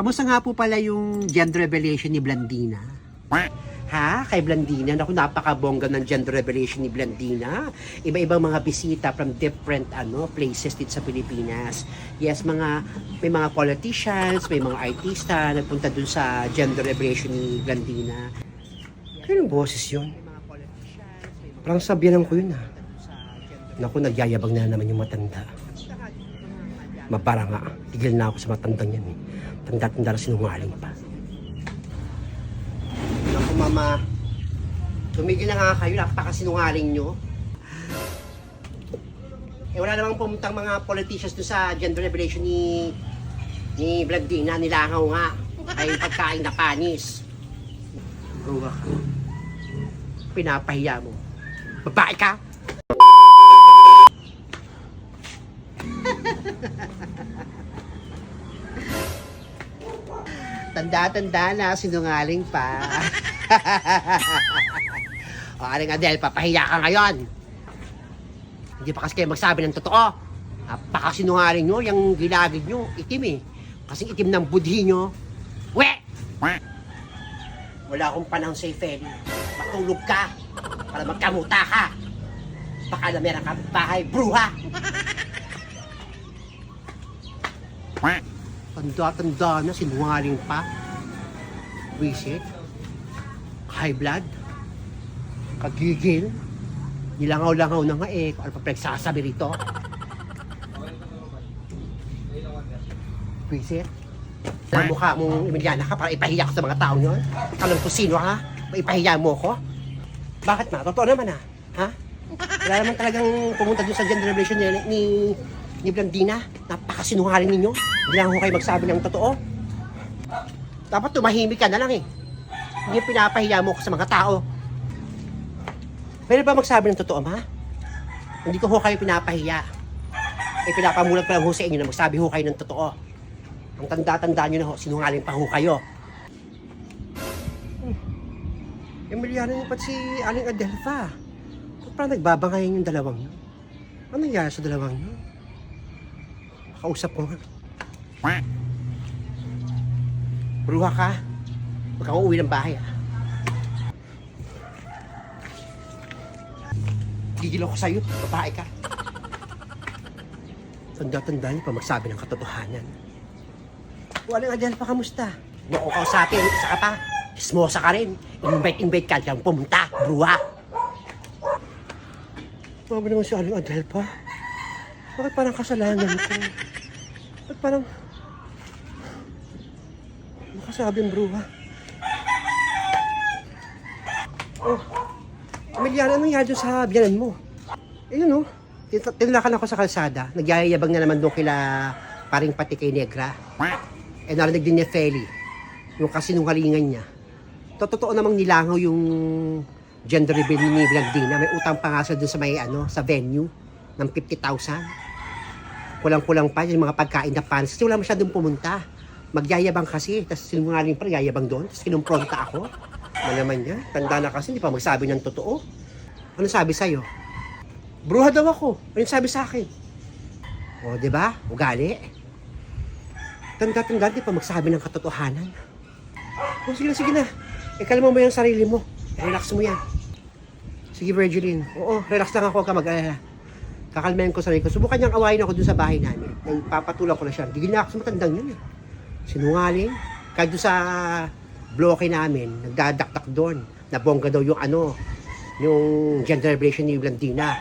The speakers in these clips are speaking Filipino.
Kamusta nga po pala yung gender revelation ni Blandina? Ha? Kay Blandina? Naku, napakabongga ng gender revelation ni Blandina. Iba-ibang mga bisita from different ano places dito sa Pilipinas. Yes, mga may mga politicians, may mga artista nagpunta dun sa gender revelation ni Blandina. Kailang boses yun? Parang sabihan ko yun ah. Naku, nagyayabang na naman yung matanda. Mabara nga. Tigil na ako sa matandang yan eh. Tanda-tanda na sinungaling pa. Naku, mama. Tumigil na nga kayo. Napakasinungaling nyo. Eh, wala namang pumuntang mga politicians doon sa gender revelation ni ni Blandina. Nilangaw nga. Ay pagkain na panis. Ruwa ka. Pinapahiya mo. Babae ka? Tanda-tanda na, sinungaling pa. o, Aling Adel, papahiya ka ngayon. Hindi pa kasi kayo magsabi ng totoo. Napakasinungaling nyo, yung gilagid nyo, itim eh. Kasing itim ng budhi nyo. We! Wala akong panahon sa Feli. Matulog ka para magkamuta ka. Baka na meron ka bahay, bruha! Tanda-tanda na, sinungaling pa. Wisit. High blood. Kagigil. Nilangaw-langaw na nga eh. Kung ano pa pinagsasabi rito. Wisit. Sa mukha mong Emiliana ka para ipahiya ko sa mga tao nyo. Alam ko sino ha? Ipahiya mo ko? Bakit ma? Totoo naman ha? Ha? Wala naman talagang pumunta dun sa gender revelation ni, ni, ni Blandina. Napakasinungaling ninyo. Hindi lang ako kayo magsabi ng totoo. Dapat tumahimik ka na lang eh. Hindi pinapahiya mo ko sa mga tao. Pwede ba magsabi ng totoo, ma? Hindi ko ho kayo pinapahiya. Eh, pinapamulat pa lang ho sa inyo na magsabi ho kayo ng totoo. Ang tanda-tanda nyo na ho, sinungaling pa ho kayo. Emiliano niyo pati si Aling Adelfa. Ba't parang nagbabangayan yung dalawang yun? Ano nangyari sa dalawang yun? Kausap ko nga. Bruha ka. Huwag kang uuwi ng bahay, ah. Gigil ako sa'yo. Babae ka. Tanda-tanda niyo pa magsabi ng katotohanan. Walang adyan pa, kamusta? Naku ka sa akin, isa ka pa. Ismosa ka rin. Invite-invite ka dyan pumunta, bruha. Bago naman si Aling Adel pa. Bakit parang kasalanan ko? Bakit parang... Makasabing bruha. Oh, Emiliana, anong dun sa biyanan mo? Ayun oh, Tin- tinulakan ako sa kalsada. Nagyayabang na naman doon kila paring pati kay Negra. Eh narinig din ni Feli. Yung kasinungalingan niya. Totoo namang nilangaw yung gender reveal ni Blandina. May utang pa nga siya dun sa may ano, sa venue ng 50,000. Kulang-kulang pa yung mga pagkain na panis. Kasi wala masyadong pumunta. Magyayabang kasi. Tapos sinungaling pa, yayabang doon. Tapos kinumpronta ako. Ano naman niya? Tanda na kasi, hindi pa magsabi ng totoo. Ano sabi sa'yo? Bruha daw ako. Ano sabi sa akin? O, di ba? Ugali. Tanda-tanda, di pa magsabi ng katotohanan. O, sige na, sige na. Ikalma mo yung sarili mo. Relax mo yan. Sige, Virgilin. Oo, relax lang ako. Ka mag-alala. Kakalmayan ko sarili ko. Subukan niyang awayin ako dun sa bahay namin. Nagpapatulak ko na siya. Gigil na ako sa matandang yun eh. Sinungaling. Kahit sa bloke namin, nagdadakdak doon. Nabongga daw yung ano, yung gender revelation ni Blandina.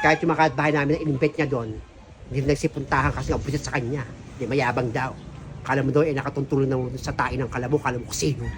Kahit yung mga bahay namin na in-invite niya doon, hindi na nagsipuntahan kasi opposite sa kanya. Hindi mayabang daw. Kala mo daw eh nakatuntulong ng sa tain ng kalabo, kala mo kung sino.